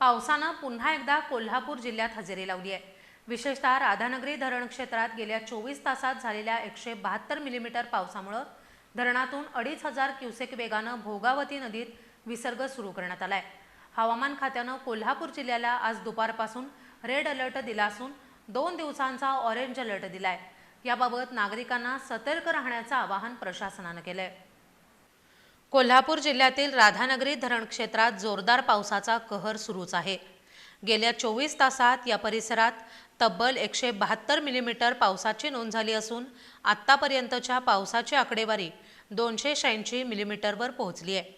पावसानं पुन्हा एकदा कोल्हापूर जिल्ह्यात हजेरी लावली आहे. विशेषतः राधानगरी धरण क्षेत्रात गेल्या चोवीस तासात झालेल्या एकशे बहात्तर मिलीमीटर पावसामुळं धरणातून अडीच हजार क्युसेक वेगानं भोगावती नदीत विसर्ग सुरू करण्यात आलाय. हवामान खात्यानं कोल्हापूर जिल्ह्याला आज दुपारपासून रेड अलर्ट दिला असून दोन दिवसांचा ऑरेंज अलर्ट दिलाय. याबाबत नागरिकांना सतर्क राहण्याचं आवाहन प्रशासनानं केलंय. कोल्हापूर जिल्ह्यातील राधानगरी धरण क्षेत्रात जोरदार पावसाचा कहर सुरूच आहे. गेल्या चोवीस तासात या परिसरात तब्बल एकशे बहात्तर मिलीमीटर पावसाची नोंद झाली असून आत्तापर्यंतच्या पावसाची आकडेवारी दोनशे शहाऐंशी मिलीमीटरवर पोहोचली आहे.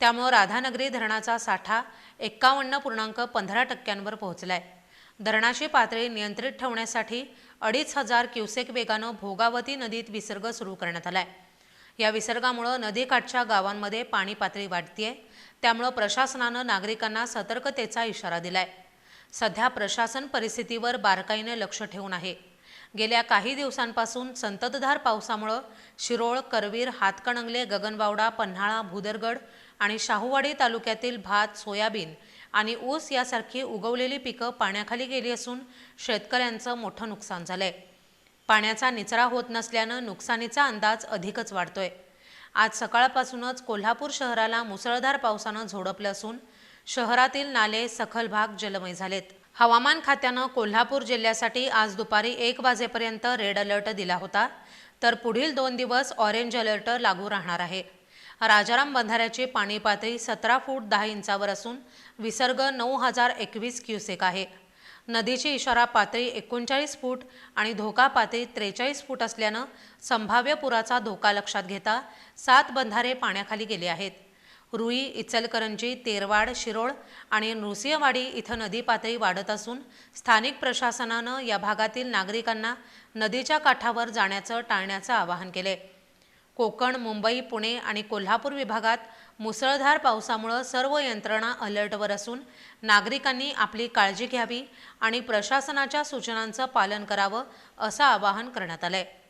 त्यामुळं राधानगरी धरणाचा साठा एक्कावन्न पूर्णांक पंधरा टक्क्यांवर पोहोचला आहे धरणाची पातळी नियंत्रित ठेवण्यासाठी अडीच हजार क्युसेक वेगानं भोगावती नदीत विसर्ग सुरू करण्यात आला आहे या विसर्गामुळं नदीकाठच्या गावांमध्ये पाणी पातळी वाढतीये. त्यामुळं प्रशासनानं नागरिकांना सतर्कतेचा इशारा दिलाय. सध्या प्रशासन परिस्थितीवर बारकाईने लक्ष ठेवून आहे. गेल्या काही दिवसांपासून संततधार पावसामुळं शिरोळ करवीर हातकणंगले गगनबावडा पन्हाळा भुदरगड आणि शाहूवाडी तालुक्यातील भात सोयाबीन आणि ऊस यासारखी उगवलेली पिकं पाण्याखाली गेली असून शेतकऱ्यांचं मोठं नुकसान झालंय. पाण्याचा निचरा होत नसल्यानं नुकसानीचा अंदाज अधिकच वाढतोय. आज सकाळपासूनच कोल्हापूर शहराला मुसळधार पावसानं झोडपलं असून शहरातील नाले सखल भाग जलमय झालेत. हवामान खात्यानं कोल्हापूर जिल्ह्यासाठी आज दुपारी एक वाजेपर्यंत रेड अलर्ट दिला होता तर पुढील दोन दिवस ऑरेंज अलर्ट लागू राहणार आहे. राजाराम बंधाऱ्याची पाणी पातळी सतरा फूट दहा इंचावर असून विसर्ग नऊ हजार एकवीस क्युसेक आहे. नदीची इशारा पातळी एकोणचाळीस फूट आणि धोका पातळी त्रेचाळीस फूट असल्यानं संभाव्य पुराचा धोका लक्षात घेता सात बंधारे पाण्याखाली गेले आहेत. रुई इचलकरंजी तेरवाड शिरोळ आणि नृसिंहवाडी इथं नदी पातळी वाढत असून स्थानिक प्रशासनानं या भागातील नागरिकांना नदीच्या काठावर जाण्याचं टाळण्याचं आवाहन केले कोकण मुंबई पुणे आणि कोल्हापूर विभागात मुसळधार पावसामुळं सर्व यंत्रणा अलर्टवर असून नागरिकांनी आपली काळजी घ्यावी आणि प्रशासनाच्या सूचनांचं पालन करावं असं आवाहन करण्यात आलं आहे